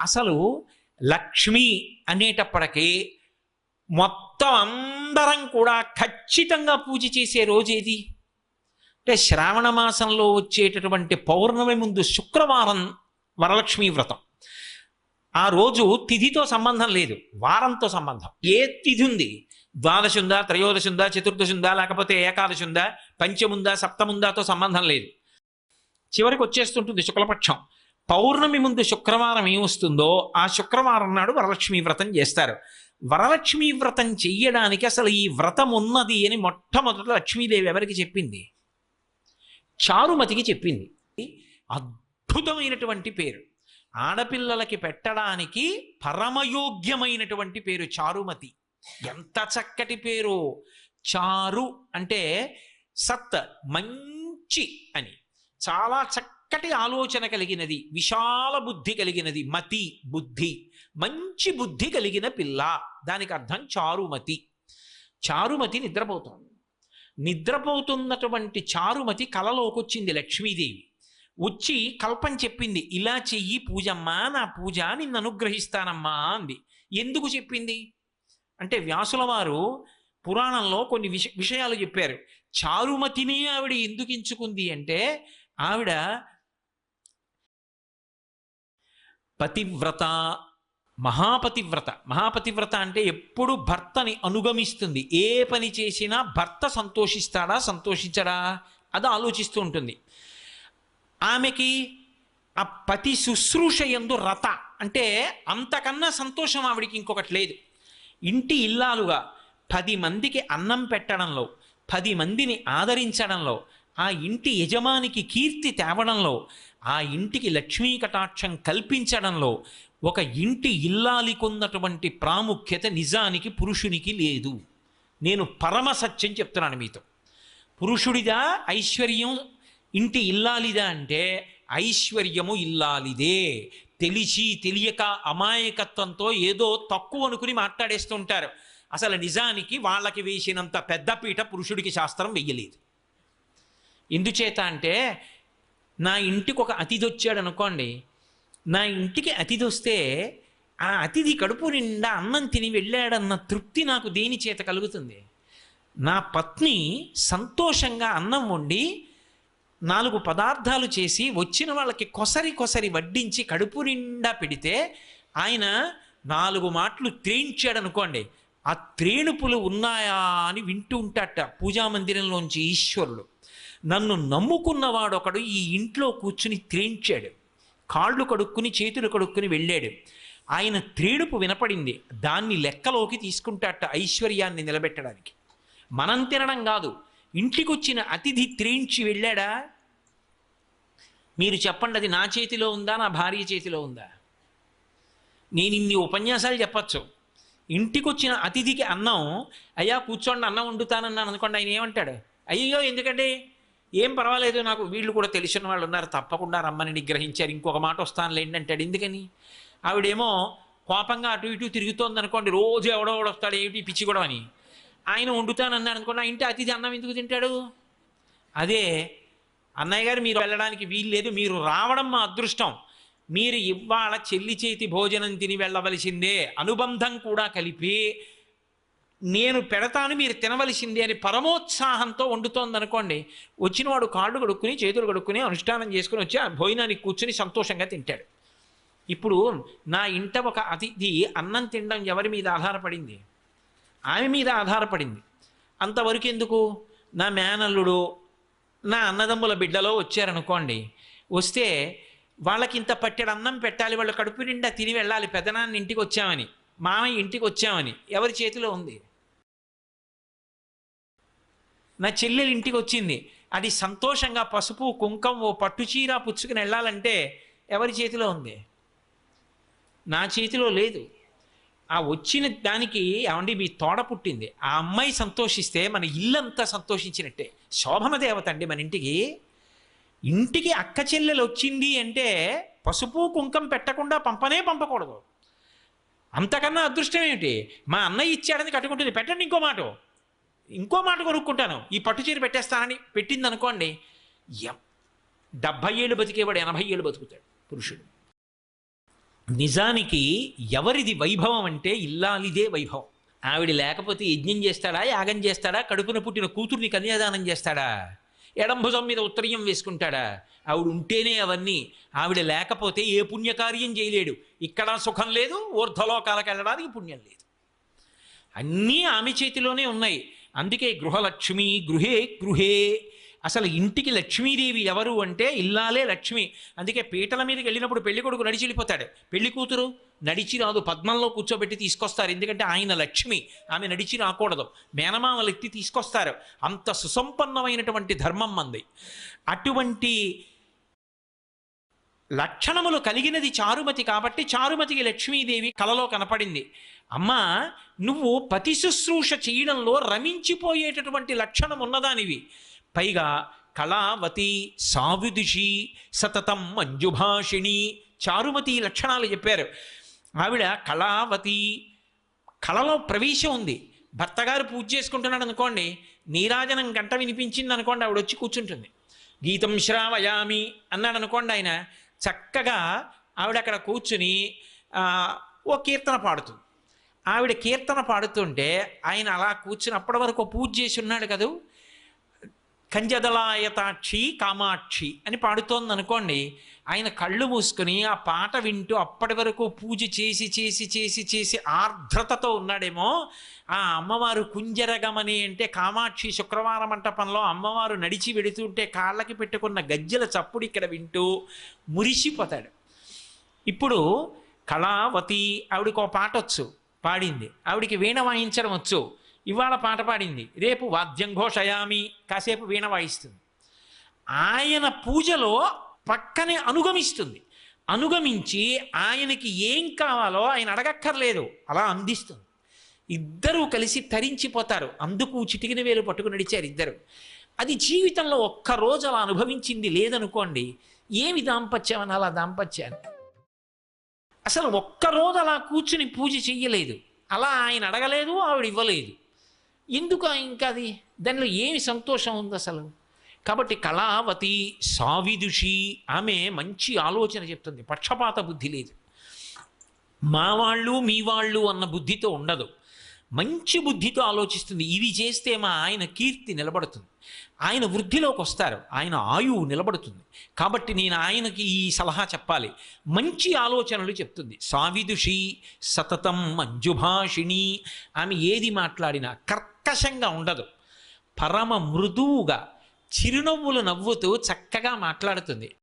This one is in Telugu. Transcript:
అసలు లక్ష్మి అనేటప్పటికీ మొత్తం అందరం కూడా ఖచ్చితంగా పూజ చేసే రోజు ఏది? అంటే శ్రావణ మాసంలో వచ్చేటటువంటి పౌర్ణమి ముందు శుక్రవారం వరలక్ష్మి వ్రతం. ఆ రోజు తిథితో సంబంధం లేదు వారంతో సంబంధం. ఏ తిథి ఉంది? ద్వాదశి ఉందా త్రయోదశి ఉందా చతుర్దశి ఉందా లేకపోతే ఏకాదశి ఉందా పంచముందా సప్తముందాతో సంబంధం లేదు. చివరికి వచ్చేస్తుంటుంది శుక్లపక్షం. పౌర్ణమి ముందు శుక్రవారం ఏమొస్తుందో ఆ శుక్రవారం నాడు వరలక్ష్మి వ్రతం చేస్తారు. వరలక్ష్మి వ్రతం చెయ్యడానికి అసలు ఈ వ్రతం ఉన్నది అని మొట్టమొదట లక్ష్మీదేవి ఎవరికి చెప్పింది? చారుమతికి చెప్పింది. అద్భుతమైనటువంటి పేరు. ఆడపిల్లలకి పెట్టడానికి పరమయోగ్యమైనటువంటి పేరు చారుమతి. ఎంత చక్కటి పేరు! చారు అంటే సత్ మంచి అని. చాలా చక్క చక్కటి ఆలోచన కలిగినది విశాల బుద్ధి కలిగినది మతి బుద్ధి మంచి బుద్ధి కలిగిన పిల్ల. దానికి అర్థం చారుమతి. చారుమతి నిద్రపోతోంది. నిద్రపోతున్నటువంటి చారుమతి కలలోకొచ్చింది లక్ష్మీదేవి. వచ్చి కల్పం చెప్పింది ఇలా చెయ్యి పూజమ్మా నా పూజ నిన్ను అనుగ్రహిస్తానమ్మా అంది. ఎందుకు చెప్పింది? అంటే వ్యాసుల వారు పురాణంలో కొన్ని విష విషయాలు చెప్పారు. చారుమతిని ఆవిడ ఎందుకు ఎంచుకుంది అంటే ఆవిడ పతివ్రత మహాపతివ్రత. మహాపతివ్రత అంటే ఎప్పుడు భర్తని అనుగమిస్తుంది. ఏ పని చేసినా భర్త సంతోషిస్తాడా సంతోషించడా? అది ఆలోచిస్తూ ఉంటుంది. ఆమెకి ఆ పతి శుశ్రూష ఎందు రత అంటే అంతకన్నా సంతోషం ఆవిడికి ఇంకొకటి లేదు. ఇంటి ఇల్లాలుగా పది మందికి అన్నం పెట్టడంలో పది మందిని ఆదరించడంలో ఆ ఇంటి యజమానికి కీర్తి తేవడంలో ఆ ఇంటికి లక్ష్మీ కటాక్షం కల్పించడంలో ఒక ఇంటి ఇల్లాలికున్నటువంటి ప్రాముఖ్యత నిజానికి పురుషునికి లేదు. నేను పరమ సత్యం చెప్తున్నాను మీతో. పురుషుడిదా ఐశ్వర్యం ఇంటి ఇల్లాలిదా అంటే ఐశ్వర్యము ఇల్లాలిదే. తెలిసి తెలియక అమాయకత్వంతో ఏదో తక్కువ అనుకుని మాట్లాడేస్తుంటారు అసలు నిజానికి వాళ్ళకి వేసినంత పెద్దపీట పురుషుడికి శాస్త్రం వెయ్యలేదు. ఎందుచేత అంటే నా ఇంటికి ఒక అతిథి వచ్చాడు అనుకోండి నా ఇంటికి అతిథి వస్తే ఆ అతిథి కడుపు నిండా అన్నం తిని వెళ్ళాడన్న తృప్తి నాకు దేని చేత కలుగుతుంది? నా పత్ని సంతోషంగా అన్నం వండి నాలుగు పదార్థాలు చేసి వచ్చిన వాళ్ళకి కొసరి కొసరి వడ్డించి కడుపు నిండా పెడితే ఆయన నాలుగు మాటలు త్రేయించాడు అనుకోండి ఆ త్రేణుపులు ఉన్నాయా అని వింటూ ఉంటాట పూజా మందిరంలోంచి ఈశ్వరుడు. నన్ను నమ్ముకున్నవాడొకడు ఈ ఇంట్లో కూర్చుని త్రేంచాడు. కాళ్ళు కడుక్కుని చేతులు కడుక్కుని వెళ్ళాడు. ఆయన త్రేడుపు వినపడింది. దాన్ని లెక్కలోకి తీసుకుంటాట ఐశ్వర్యాన్ని నిలబెట్టడానికి. మనం తినడం కాదు. ఇంటికొచ్చిన అతిథి త్రేంచి వెళ్ళాడా? మీరు చెప్పండి అది నా చేతిలో ఉందా నా భార్య చేతిలో ఉందా? నేను ఇన్ని ఉపన్యాసాలు చెప్పచ్చు. ఇంటికొచ్చిన అతిథికి అన్నం అయ్యా కూర్చోండి అన్నం వండుతానన్నాను అనుకోండి ఆయన ఏమంటాడు? అయ్యో ఎందుకండి? ఏం పర్వాలేదు నాకు వీళ్ళు కూడా తెలిసిన వాళ్ళు ఉన్నారు తప్పకుండా రమ్మని నిగ్రహించారు. ఇంకొక మాట వస్తానులేండి అంటాడు ఎందుకని? ఆవిడేమో కోపంగా అటు ఇటు తిరుగుతోంది అనుకోండి రోజు ఎవడో ఎవడో వస్తాడు ఏమిటి పిచ్చి కూడా అని. ఆయన వండుతానన్నాడు అనుకోండి ఆ ఇంటి అతిథి అన్నం ఎందుకు తింటాడు? అదే అన్నయ్య గారు మీరు వెళ్ళడానికి వీలు లేదు మీరు రావడం మా అదృష్టం. మీరు ఇవాళ చెల్లి చేతి భోజనం తిని వెళ్ళవలసిందే అనుబంధం కూడా కలిపి నేను పెడతాను మీరు తినవలసింది అని పరమోత్సాహంతో వండుతోందనుకోండి వచ్చినవాడు కాళ్ళు కడుక్కుని చేతులు కడుక్కుని అనుష్ఠానం చేసుకుని వచ్చి ఆ భోజనానికి కూర్చుని సంతోషంగా తింటాడు. ఇప్పుడు నా ఇంట ఒక అతిథి అన్నం తినడం ఎవరి మీద ఆధారపడింది? ఆమె మీద ఆధారపడింది. అంతవరకు ఎందుకు? నా మేనల్లుడు నా అన్నదమ్ముల బిడ్డలో వచ్చారనుకోండి వస్తే వాళ్ళకి ఇంత పట్టెడు అన్నం పెట్టాలి వాళ్ళ కడుపు నిండా తిని వెళ్ళాలి పెదనాన్న ఇంటికి వచ్చామని మామయ్య ఇంటికి వచ్చామని ఎవరి చేతిలో ఉంది? నా చెల్లెలు ఇంటికి వచ్చింది. అది సంతోషంగా పసుపు కుంకం ఓ పట్టుచీర పుచ్చుకుని వెళ్ళాలంటే ఎవరి చేతిలో ఉంది? నా చేతిలో లేదు. ఆ వచ్చిన దానికి ఏమండి మీ తోడ పుట్టింది. ఆ అమ్మాయి సంతోషిస్తే మన ఇల్లంతా సంతోషించినట్టే. శోభన దేవత అండి మన ఇంటికి. ఇంటికి అక్క చెల్లెలు వచ్చింది అంటే పసుపు కుంకం పెట్టకుండా పంపనే పంపకూడదు. అంతకన్నా అదృష్టం ఏమిటి? మా అన్నయ్య ఇచ్చాడని కట్టుకుంటుంది. పెట్టండి ఇంకో మాట. ఇంకో మాట కొనుక్కుంటాను. ఈ పట్టు చీర పెట్టేస్తానని పెట్టింది అనుకోండి ఎం- డెబ్భై ఏళ్ళు బతికేవాడు ఎనభై ఏళ్ళు బతుకుతాడు పురుషుడు. నిజానికి ఎవరిది వైభవం అంటే ఇల్లాలిదే వైభవం. ఆవిడ లేకపోతే యజ్ఞం చేస్తాడా యాగం చేస్తాడా కడుపున పుట్టిన కూతుర్ని కన్యాదానం చేస్తాడా ఎడంభుజం మీద ఉత్తరీయం వేసుకుంటాడా? ఆవిడ ఉంటేనే అవన్నీ. ఆవిడ లేకపోతే ఏ పుణ్యకార్యం చేయలేడు. ఇక్కడ సుఖం లేదు ఊర్ధ్వలోకాలకు వెళ్ళడానికి పుణ్యం లేదు. అన్నీ ఆమె చేతిలోనే ఉన్నాయి. అందుకే గృహలక్ష్మి గృహే గృహే. అసలు ఇంటికి లక్ష్మీదేవి ఎవరు అంటే ఇల్లాలే లక్ష్మి. అందుకే పీటల మీదకి వెళ్ళినప్పుడు పెళ్ళి కొడుకు నడిచి వెళ్ళిపోతాడు. పెళ్ళి కూతురు నడిచి రాదు పద్మంలో కూర్చోబెట్టి తీసుకొస్తారు. ఎందుకంటే ఆయన లక్ష్మి ఆమె నడిచి రాకూడదు. మేనమామలెత్తి తీసుకొస్తారు. అంత సుసంపన్నమైనటువంటి ధర్మం మంది. అటువంటి లక్షణములు కలిగినది చారుమతి కాబట్టి చారుమతికి లక్ష్మీదేవి కలలో కనపడింది. అమ్మా నువ్వు పతి శుశ్రూష చేయడంలో రమించిపోయేటటువంటి లక్షణం ఉన్నదానివి. పైగా కళావతి సావిదుషి సతతం మంజుభాషిణి చారుమతి లక్షణాలు చెప్పారు. ఆవిడ కళావతి కళలో ప్రవేశం ఉంది. భర్తగారు పూజ చేసుకుంటున్నాడు అనుకోండి నీరాజనం గంట వినిపించింది అనుకోండి ఆవిడ వచ్చి కూర్చుంటుంది. గీతం శ్రావయామి అన్నాడు అనుకోండి ఆయన చక్కగా ఆవిడ అక్కడ కూర్చుని ఓ కీర్తన పాడుతుంది ఆవిడ కీర్తన పాడుతుంటే ఆయన అలా కూర్చుని అప్పటి వరకు పూజ చేసి ఉన్నాడు కదూ. కంజదలాయతాక్షి కామాక్షి అని పాడుతోంది అనుకోండి ఆయన కళ్ళు మూసుకుని ఆ పాట వింటూ అప్పటి వరకు పూజ చేసి చేసి చేసి చేసి ఆర్ద్రతతో ఉన్నాడేమో. ఆ అమ్మవారు కుంజరగమని అంటే కామాక్షి శుక్రవార మంటపంలో అమ్మవారు నడిచి వెడుతుంటే కాళ్ళకి పెట్టుకున్న గజ్జెల చప్పుడు ఇక్కడ వింటూ మురిసిపోతాడు. ఇప్పుడు కళావతి ఆవిడకి ఒక పాట వచ్చు పాడింది. ఆవిడికి వీణ వాయించడం వచ్చు. ఇవాళ పాట పాడింది. రేపు వాద్యం ఘోషయామి. కాసేపు వీణ వాయిస్తుంది. ఆయన పూజలో పక్కనే అనుగమిస్తుంది. అనుగమించి ఆయనకి ఏం కావాలో ఆయన అడగక్కర్లేదు. అలా అందిస్తుంది. ఇద్దరూ కలిసి తరించిపోతారు. అందుకు చిటికిన వేలు పట్టుకుని నడిచారు ఇద్దరు. అది జీవితంలో ఒక్కరోజు అలా అనుభవించింది లేదనుకోండి ఏమి దాంపత్యం అని అలా దాంపత్యాన్ని అసలు ఒక్కరోజు అలా కూర్చుని పూజ చెయ్యలేదు. అలా ఆయన అడగలేదు ఆవిడ ఇవ్వలేదు. ఎందుకు ఇంకా అది? దానిలో ఏమి సంతోషం ఉంది అసలు? కాబట్టి కళావతి సావిదుషి ఆమె మంచి ఆలోచన చెప్తుంది. పక్షపాత బుద్ధి లేదు. మా వాళ్ళు మీ వాళ్ళు అన్న బుద్ధితో ఉండదు. మంచి బుద్ధితో ఆలోచిస్తుంది. ఇవి చేస్తే మా ఆయన కీర్తి నిలబడుతుంది. ఆయన వృద్ధిలోకి వస్తారు. ఆయన ఆయువు నిలబడుతుంది. కాబట్టి నేను ఆయనకి ఈ సలహా చెప్పాలి. మంచి ఆలోచనలు చెప్తుంది. సావిదుషి సతతం మంజుభాషిణి ఆమె ఏది మాట్లాడినా కర్కశంగా ఉండదు. పరమ మృదువుగా చిరునవ్వులు నవ్వుతూ చక్కగా మాట్లాడుతుంది.